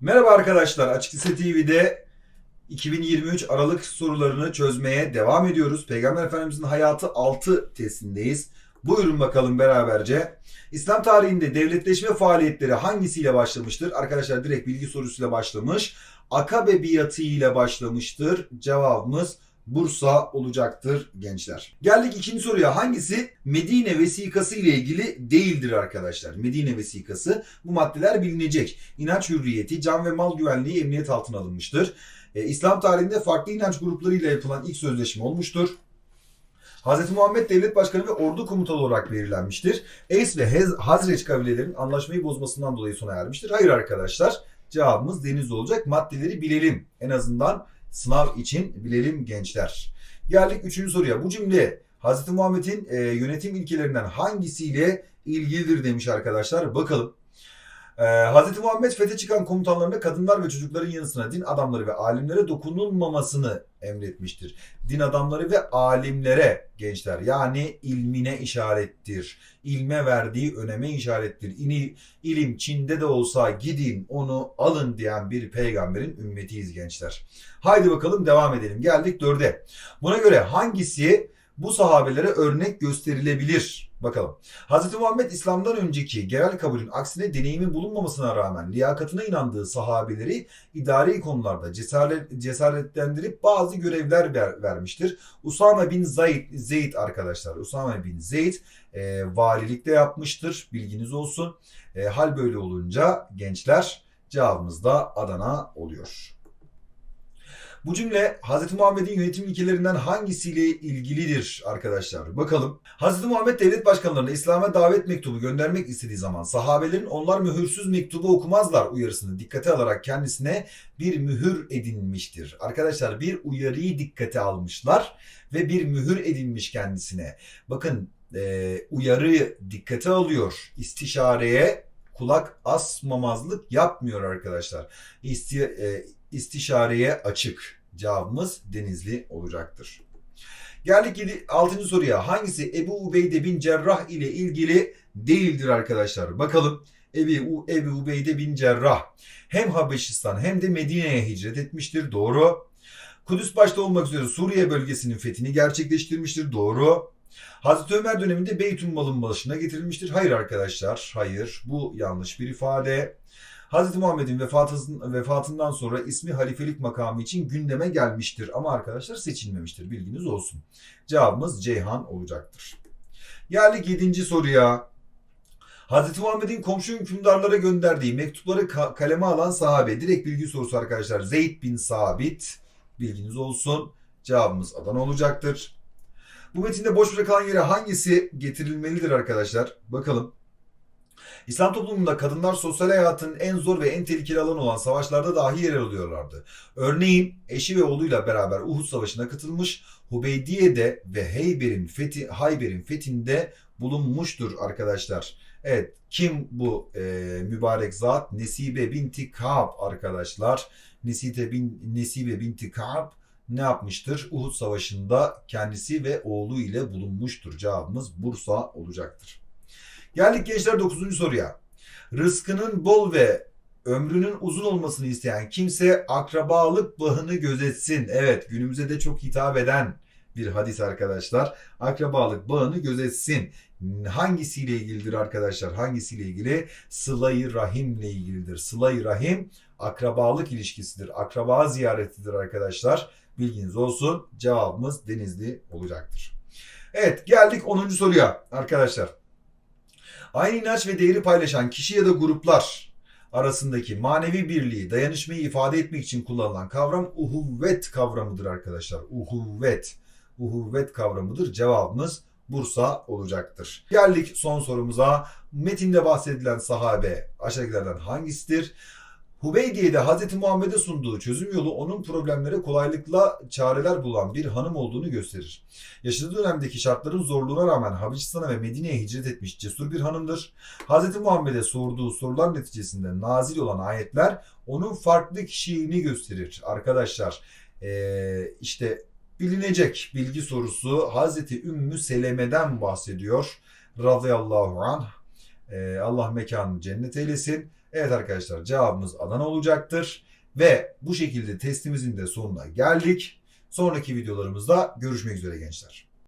Merhaba arkadaşlar. Açık Lise TV'de 2023 Aralık sorularını çözmeye devam ediyoruz. Peygamber Efendimizin hayatı 6 testindeyiz. Buyurun bakalım beraberce. İslam tarihinde devletleşme faaliyetleri hangisiyle başlamıştır? Arkadaşlar direkt bilgi sorusuyla başlamış. Akabe biatı ile başlamıştır. Cevabımız Bursa olacaktır gençler. Geldik ikinci soruya. Hangisi Medine vesikası ile ilgili değildir arkadaşlar? Medine vesikası bu maddeler bilinecek. İnanç hürriyeti, can ve mal güvenliği emniyet altına alınmıştır. E, İslam tarihinde farklı inanç gruplarıyla yapılan ilk sözleşme olmuştur. Hz. Muhammed devlet başkanı ve ordu komutanı olarak belirlenmiştir. Eys ve Hez- Hazreç kabilelerinin anlaşmayı bozmasından dolayı sona ermiştir. Hayır arkadaşlar. Cevabımız deniz olacak. Maddeleri bilelim. En azından sınav için bilelim gençler. Geldik üçüncü soruya. Bu cümle Hz. Muhammed'in e, yönetim ilkelerinden hangisiyle ilgilidir demiş arkadaşlar. Bakalım. Ee, Hz. Muhammed fethe çıkan komutanlarına kadınlar ve çocukların yanı sıra din adamları ve alimlere dokunulmamasını emretmiştir. Din adamları ve alimlere gençler yani ilmine işarettir. İlme verdiği öneme işarettir. İni, ilim Çin'de de olsa gidin onu alın diyen bir peygamberin ümmetiyiz gençler. Haydi bakalım devam edelim. Geldik dörde. Buna göre hangisi bu sahabelere örnek gösterilebilir? Bakalım. Hz. Muhammed İslam'dan önceki genel kabulün aksine deneyimi bulunmamasına rağmen liyakatına inandığı sahabeleri idari konularda cesaret, cesaretlendirip bazı görevler ver- vermiştir. Usame bin Zeyd, Zeyd arkadaşlar, Usame bin Zeyd e, valilikte yapmıştır. Bilginiz olsun. E, hal böyle olunca gençler cevabımız da Adana oluyor. Bu cümle Hz. Muhammed'in yönetim ilkelerinden hangisiyle ilgilidir arkadaşlar? Bakalım. Hz. Muhammed devlet başkanlarına İslam'a davet mektubu göndermek istediği zaman sahabelerin onlar mühürsüz mektubu okumazlar uyarısını dikkate alarak kendisine bir mühür edinmiştir. Arkadaşlar bir uyarıyı dikkate almışlar ve bir mühür edinmiş kendisine. Bakın e, uyarıyı dikkate alıyor. İstişareye kulak asmamazlık yapmyor arkadaşlar. İsti, e, istişareye açık. Cevabımız Denizli olacaktır. Geldik 6. soruya. Hangisi Ebu Ubeyde bin Cerrah ile ilgili değildir arkadaşlar? Bakalım. Ebu, Ebu Ubeyde bin Cerrah hem Habeşistan hem de Medine'ye hicret etmiştir. Doğru. Kudüs başta olmak üzere Suriye bölgesinin fethini gerçekleştirmiştir. Doğru. Hazreti Ömer döneminde Beytülmal'ın başına getirilmiştir. Hayır arkadaşlar. Hayır. Bu yanlış bir ifade. Hz. Muhammed'in vefatı- vefatından sonra ismi halifelik makamı için gündeme gelmiştir. Ama arkadaşlar seçilmemiştir. Bilginiz olsun. Cevabımız Ceyhan olacaktır. Geldik 7. soruya. Hz. Muhammed'in komşu hükümdarlara gönderdiği mektupları ka- kaleme alan sahabe. Direkt bilgi sorusu arkadaşlar. Zeyd bin Sabit. Bilginiz olsun. Cevabımız Adana olacaktır. Bu metinde boş bırakılan yere hangisi getirilmelidir arkadaşlar? Bakalım. İslam toplumunda kadınlar sosyal hayatın en zor ve en tehlikeli alanı olan savaşlarda dahi yer alıyorlardı. Örneğin eşi ve oğluyla beraber Uhud Savaşı'na katılmış, Hubeydiye'de ve Heyber'in fethi, Hayber'in fethinde bulunmuştur arkadaşlar. Evet kim bu e, mübarek zat? Nesibe binti Ka'b arkadaşlar. Nesibe, bin, Nesibe binti Ka'b ne yapmıştır? Uhud Savaşı'nda kendisi ve oğlu ile bulunmuştur. Cevabımız Bursa olacaktır. Geldik gençler 9. soruya. Rızkının bol ve ömrünün uzun olmasını isteyen kimse akrabalık bağını gözetsin. Evet günümüze de çok hitap eden bir hadis arkadaşlar. Akrabalık bağını gözetsin. Hangisiyle ilgilidir arkadaşlar? Hangisiyle ilgili? Sıla-i Rahim'le ilgilidir. Sıla-i Rahim akrabalık ilişkisidir. Akraba ziyaretidir arkadaşlar. Bilginiz olsun. Cevabımız Denizli olacaktır. Evet geldik 10. soruya arkadaşlar. Aynı inanç ve değeri paylaşan kişi ya da gruplar arasındaki manevi birliği, dayanışmayı ifade etmek için kullanılan kavram uhuvvet kavramıdır arkadaşlar. Uhuvvet. Uhuvvet kavramıdır. Cevabımız Bursa olacaktır. Geldik son sorumuza. Metinde bahsedilen sahabe aşağıdakilerden hangisidir? Hubeydiye'de Hz. Muhammed'e sunduğu çözüm yolu onun problemlere kolaylıkla çareler bulan bir hanım olduğunu gösterir. Yaşadığı dönemdeki şartların zorluğuna rağmen Habeşistan'a ve Medine'ye hicret etmiş cesur bir hanımdır. Hz. Muhammed'e sorduğu sorular neticesinde nazil olan ayetler onun farklı kişiliğini gösterir. Arkadaşlar ee, işte bilinecek bilgi sorusu Hz. Ümmü Seleme'den bahsediyor. Radıyallahu anh. Ee, Allah mekanını cennet eylesin. Evet arkadaşlar cevabımız Adana olacaktır. Ve bu şekilde testimizin de sonuna geldik. Sonraki videolarımızda görüşmek üzere gençler.